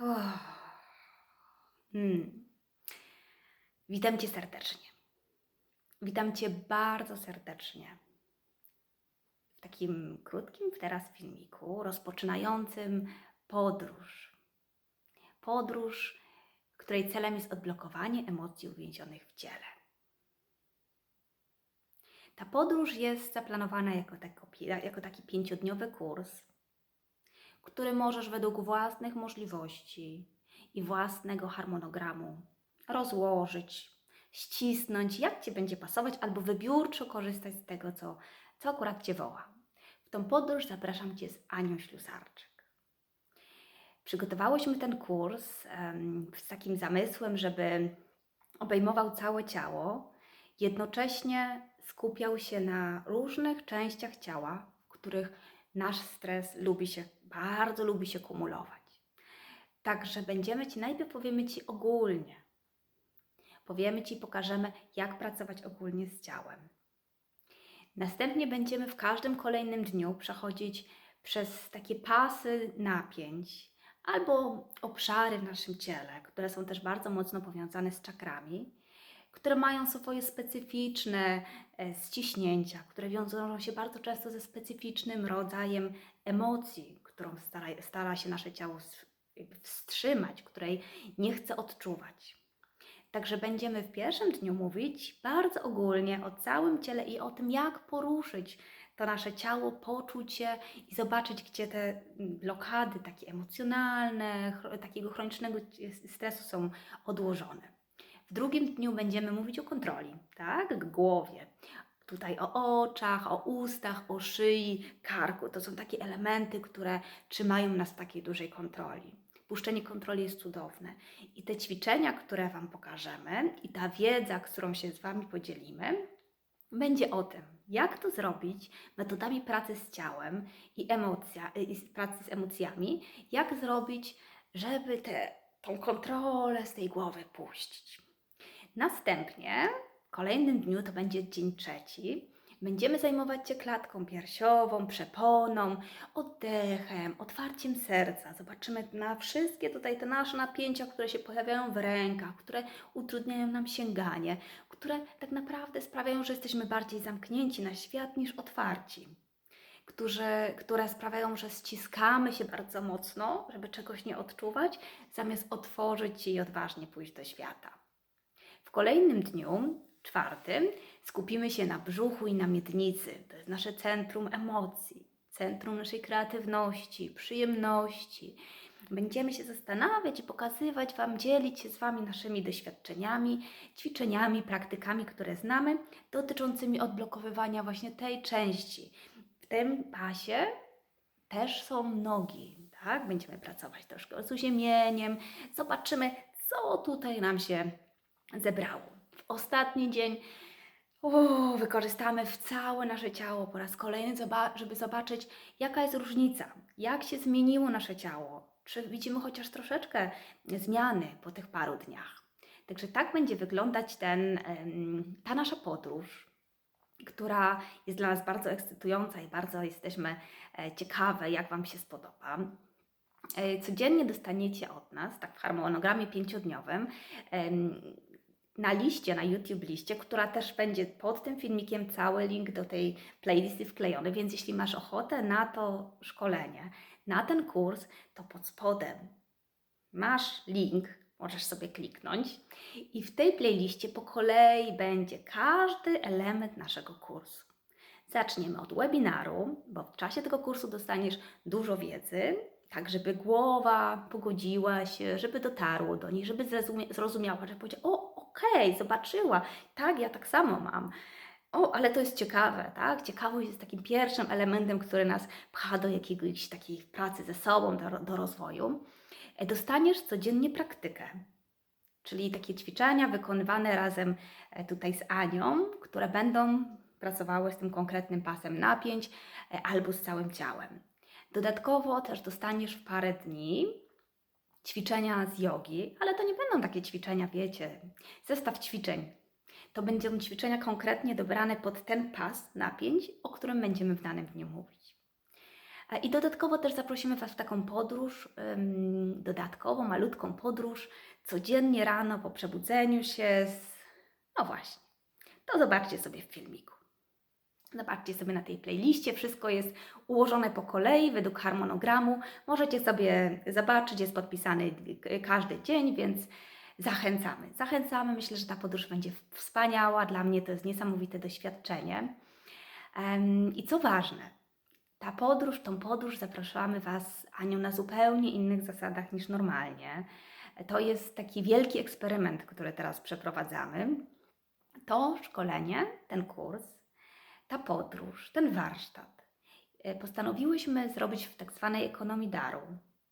Uff. Hmm. Witam Cię serdecznie. Witam Cię bardzo serdecznie w takim krótkim teraz filmiku rozpoczynającym podróż. Podróż, której celem jest odblokowanie emocji uwięzionych w ciele. Ta podróż jest zaplanowana jako, jako taki pięciodniowy kurs, który możesz według własnych możliwości i własnego harmonogramu rozłożyć, ścisnąć, jak Ci będzie pasować, albo wybiórczo korzystać z tego, co, co akurat Cię woła. W tą podróż zapraszam Cię z Anią Ślusarczyk. Przygotowałyśmy ten kurs em, z takim zamysłem, żeby obejmował całe ciało, jednocześnie skupiał się na różnych częściach ciała, w których nasz stres lubi się, bardzo lubi się kumulować. Także będziemy Ci, najpierw powiemy Ci ogólnie. Powiemy Ci, pokażemy, jak pracować ogólnie z ciałem. Następnie będziemy w każdym kolejnym dniu przechodzić przez takie pasy napięć albo obszary w naszym ciele, które są też bardzo mocno powiązane z czakrami, które mają swoje specyficzne e, ściśnięcia, które wiążą się bardzo często ze specyficznym rodzajem emocji, którą stara, stara się nasze ciało wstrzymać, której nie chce odczuwać. Także będziemy w pierwszym dniu mówić bardzo ogólnie o całym ciele i o tym, jak poruszyć to nasze ciało, poczuć je i zobaczyć, gdzie te mm, blokady takie emocjonalne, takiego chronicznego stresu są odłożone. W drugim dniu będziemy mówić o kontroli, tak? Głowie. Tutaj o oczach, o ustach, o szyi, karku. To są takie elementy, które trzymają nas w takiej dużej kontroli. Puszczenie kontroli jest cudowne. I te ćwiczenia, które Wam pokażemy, i ta wiedza, którą się z Wami podzielimy, będzie o tym, jak to zrobić metodami pracy z ciałem i, emocja, i pracy z emocjami, jak zrobić, żeby tę kontrolę z tej głowy puścić. Następnie, w kolejnym dniu, to będzie dzień trzeci, będziemy zajmować się klatką piersiową, przeponą, oddechem, otwarciem serca. Zobaczymy na wszystkie tutaj te nasze napięcia, które się pojawiają w rękach, które utrudniają nam sięganie, które tak naprawdę sprawiają, że jesteśmy bardziej zamknięci na świat niż otwarci. Którzy, które sprawiają, że ściskamy się bardzo mocno, żeby czegoś nie odczuwać, zamiast otworzyć się i odważnie pójść do świata. W kolejnym dniu, czwartym, skupimy się na brzuchu i na miednicy. To jest nasze centrum emocji, centrum naszej kreatywności, przyjemności. Będziemy się zastanawiać i pokazywać Wam, dzielić się z Wami naszymi doświadczeniami, ćwiczeniami, praktykami, które znamy, dotyczącymi odblokowywania właśnie tej części. W tym pasie też są nogi, tak? Będziemy pracować troszkę z uziemieniem, zobaczymy, co tutaj nam się zebrało. W ostatni dzień o, wykorzystamy w całe nasze ciało po raz kolejny, żeby zobaczyć, jaka jest różnica, jak się zmieniło nasze ciało, czy widzimy chociaż troszeczkę zmiany po tych paru dniach. Także tak będzie wyglądać ten, ta nasza podróż, która jest dla nas bardzo ekscytująca i bardzo jesteśmy e, ciekawe, jak Wam się spodoba. E, Codziennie dostaniecie od nas, tak w harmonogramie pięciodniowym, na liście, na YouTube liście, która też będzie pod tym filmikiem cały link do tej playlisty wklejony, więc jeśli masz ochotę na to szkolenie, na ten kurs, to pod spodem masz link, możesz sobie kliknąć i w tej playliście po kolei będzie każdy element naszego kursu. Zaczniemy od webinaru, bo w czasie tego kursu dostaniesz dużo wiedzy, tak żeby głowa pogodziła się, żeby dotarło do niej, żeby zrozumiała, żeby powiedziała, o okej, zobaczyła, tak, ja tak samo mam. O, ale to jest ciekawe, tak? Ciekawość jest takim pierwszym elementem, który nas pcha do jakiejś takiej pracy ze sobą, do, do rozwoju. E, Dostaniesz codziennie praktykę, czyli takie ćwiczenia wykonywane razem e, tutaj z Anią, które będą pracowały z tym konkretnym pasem napięć e, albo z całym ciałem. Dodatkowo też dostaniesz w parę dni ćwiczenia z jogi, ale to nie będą takie ćwiczenia, wiecie, zestaw ćwiczeń. To będą ćwiczenia konkretnie dobrane pod ten pas napięć, o którym będziemy w danym dniu mówić. E, I dodatkowo też zaprosimy Was w taką podróż, ym, dodatkową, malutką podróż, codziennie rano po przebudzeniu się. Z... No właśnie, to zobaczcie sobie w filmiku. Zobaczcie sobie na tej playliście, wszystko jest ułożone po kolei, według harmonogramu. Możecie sobie zobaczyć, jest podpisany każdy dzień, więc zachęcamy. Zachęcamy, myślę, że ta podróż będzie wspaniała. Dla mnie to jest niesamowite doświadczenie. I co ważne, ta podróż, tą podróż zapraszamy Was, Aniu, na zupełnie innych zasadach niż normalnie. To jest taki wielki eksperyment, który teraz przeprowadzamy. To szkolenie, ten kurs, ta podróż, ten warsztat e, postanowiłyśmy zrobić w tak zwanej ekonomii daru.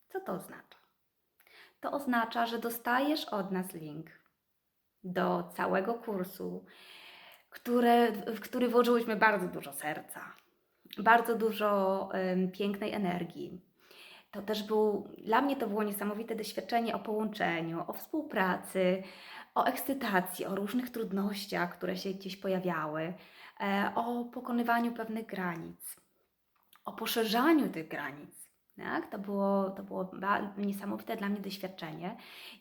Co to oznacza? To oznacza, że dostajesz od nas link do całego kursu, które, w który włożyłyśmy bardzo dużo serca, bardzo dużo em, pięknej energii. To też był, dla mnie to było niesamowite doświadczenie o połączeniu, o współpracy, o ekscytacji, o różnych trudnościach, które się gdzieś pojawiały, o pokonywaniu pewnych granic, o poszerzaniu tych granic. Tak? To było, to było niesamowite dla mnie doświadczenie.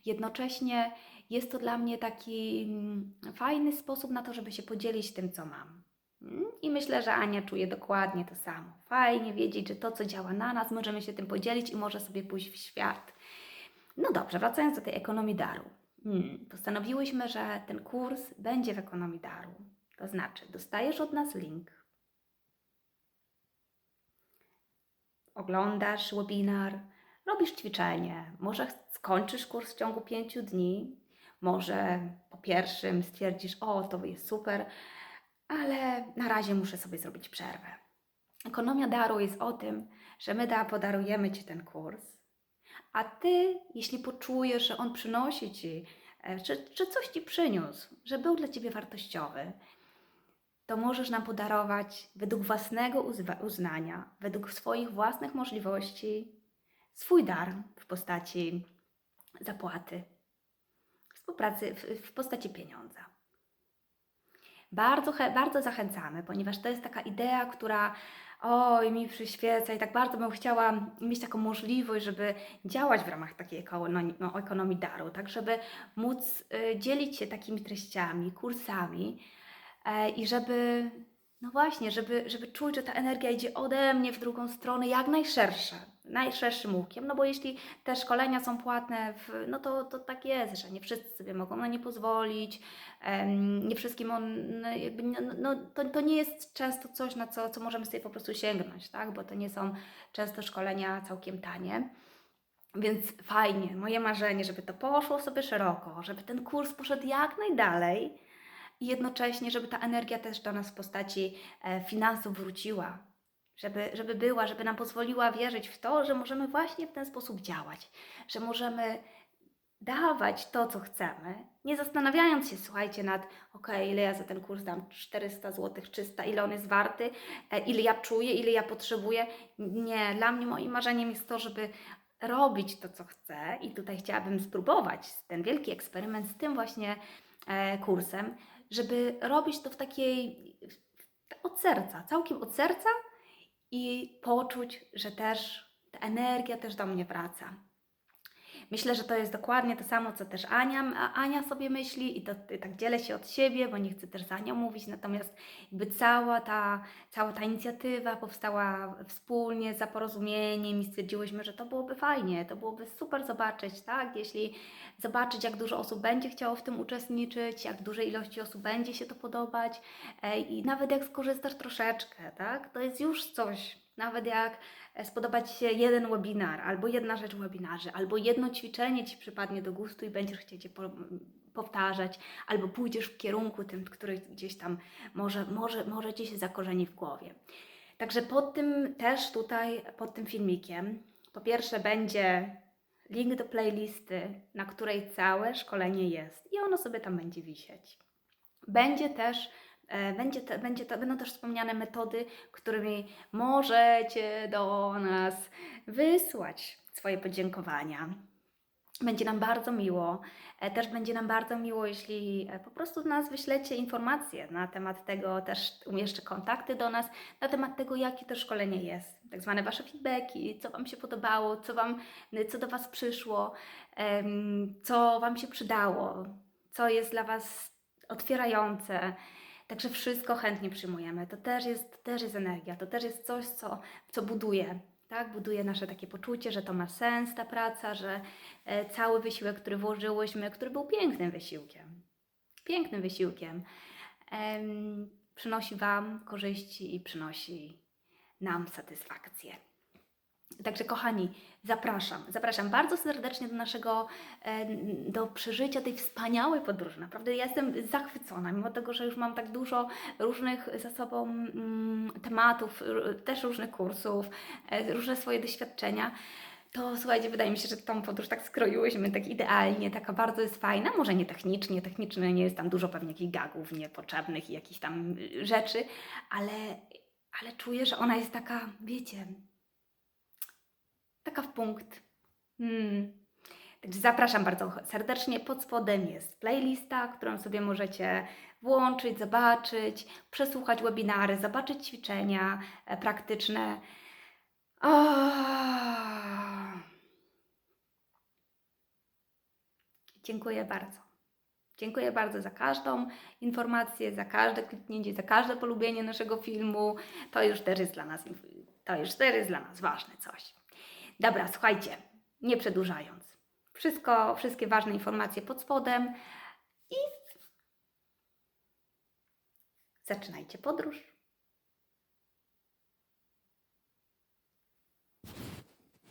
Jednocześnie jest to dla mnie taki mm, fajny sposób na to, żeby się podzielić tym, co mam. Mm, I myślę, że Ania czuje dokładnie to samo. Fajnie wiedzieć, że to, co działa na nas, możemy się tym podzielić i może sobie pójść w świat. No dobrze, wracając do tej ekonomii daru. Hmm, postanowiłyśmy, że ten kurs będzie w ekonomii daru. To znaczy, dostajesz od nas link, oglądasz webinar, robisz ćwiczenie, może skończysz kurs w ciągu pięciu dni, może po pierwszym stwierdzisz, o, to jest super, ale na razie muszę sobie zrobić przerwę. Ekonomia daru jest o tym, że my da, podarujemy Ci ten kurs, a Ty, jeśli poczujesz, że on przynosi Ci, e, czy, czy coś Ci przyniósł, że był dla Ciebie wartościowy, to możesz nam podarować według własnego uznania, według swoich własnych możliwości, swój dar w postaci zapłaty, współpracy w, postaci pieniądza. Bardzo, bardzo zachęcamy, ponieważ to jest taka idea, która oj, mi przyświeca i tak bardzo bym chciała mieć taką możliwość, żeby działać w ramach takiej ekonomii, no, ekonomii daru, tak żeby móc y, dzielić się takimi treściami, kursami i żeby, no właśnie, żeby, żeby czuć, że ta energia idzie ode mnie w drugą stronę jak najszersza, najszerszym łukiem, no bo jeśli te szkolenia są płatne, w, no to, to tak jest, że nie wszyscy sobie mogą na nie pozwolić, nie wszystkim on, no, jakby, no, no, to, to nie jest często coś, na co, co możemy sobie po prostu sięgnąć, tak, bo to nie są często szkolenia całkiem tanie. Więc fajnie, moje marzenie, żeby to poszło sobie szeroko, żeby ten kurs poszedł jak najdalej i jednocześnie, żeby ta energia też do nas w postaci e, finansów wróciła, żeby, żeby była, żeby nam pozwoliła wierzyć w to, że możemy właśnie w ten sposób działać, że możemy dawać to, co chcemy, nie zastanawiając się, słuchajcie, nad, ok, ile ja za ten kurs dam, 400 zł, 300, ile on jest warty, e, ile ja czuję, ile ja potrzebuję. Nie, dla mnie moim marzeniem jest to, żeby robić to, co chcę. I tutaj chciałabym spróbować ten wielki eksperyment z tym właśnie e, kursem, żeby robić to w takiej od serca, całkiem od serca i poczuć, że też ta energia też do mnie wraca. Myślę, że to jest dokładnie to samo, co też Ania, Ania sobie myśli i to i tak dzielę się od siebie, bo nie chcę też za nią mówić, natomiast jakby cała ta, cała ta inicjatywa powstała wspólnie, za porozumieniem i stwierdziłyśmy, że to byłoby fajnie, to byłoby super zobaczyć, tak, jeśli zobaczyć, jak dużo osób będzie chciało w tym uczestniczyć, jak dużej ilości osób będzie się to podobać e, i nawet jak skorzystasz troszeczkę, tak, to jest już coś, nawet jak e, spodoba Ci się jeden webinar, albo jedna rzecz w webinarze, albo jedno ćwiczenie Ci przypadnie do gustu i będziesz chcieć je po, powtarzać, albo pójdziesz w kierunku tym, który gdzieś tam może, może, może Ci się zakorzeni w głowie. Także pod tym też tutaj, pod tym filmikiem, po pierwsze będzie link do playlisty, na której całe szkolenie jest i ono sobie tam będzie wisieć. Będzie też Będzie te, będzie te, będą też wspomniane metody, którymi możecie do nas wysłać swoje podziękowania. Będzie nam bardzo miło. E, Też będzie nam bardzo miło, jeśli e, po prostu do nas wyślecie informacje na temat tego, też umieszczę kontakty do nas, na temat tego, jakie to szkolenie jest. Tak zwane Wasze feedbacki, co Wam się podobało, co, wam, co do Was przyszło, co Wam się przydało, co jest dla Was otwierające. Także wszystko chętnie przyjmujemy. To też jest, to też jest energia, to też jest coś, co, co buduje. Tak, buduje nasze takie poczucie, że to ma sens ta praca, że e, cały wysiłek, który włożyłyśmy, który był pięknym wysiłkiem, pięknym wysiłkiem, em, przynosi Wam korzyści i przynosi nam satysfakcję. Także kochani, zapraszam, zapraszam bardzo serdecznie do naszego, e, do przeżycia tej wspaniałej podróży. Naprawdę ja jestem zachwycona, mimo tego, że już mam tak dużo różnych za sobą mm, tematów, też różnych kursów, e, różne swoje doświadczenia. To słuchajcie, wydaje mi się, że tą podróż tak skroiłyśmy tak idealnie, taka bardzo jest fajna, może nie technicznie, technicznie nie jest tam dużo pewnie jakichś gagów niepotrzebnych i jakichś tam rzeczy, ale, ale czuję, że ona jest taka, wiecie, taka w punkt. Hmm. Także zapraszam bardzo serdecznie. Pod spodem jest playlista, którą sobie możecie włączyć, zobaczyć, przesłuchać webinary, zobaczyć ćwiczenia e, praktyczne. Dziękuję bardzo. Dziękuję bardzo za każdą informację, za każde kliknięcie, za każde polubienie naszego filmu. To już też jest dla nas, to już też jest dla nas ważne coś. Dobra, słuchajcie, nie przedłużając. Wszystko, wszystkie ważne informacje pod spodem i zaczynajcie podróż.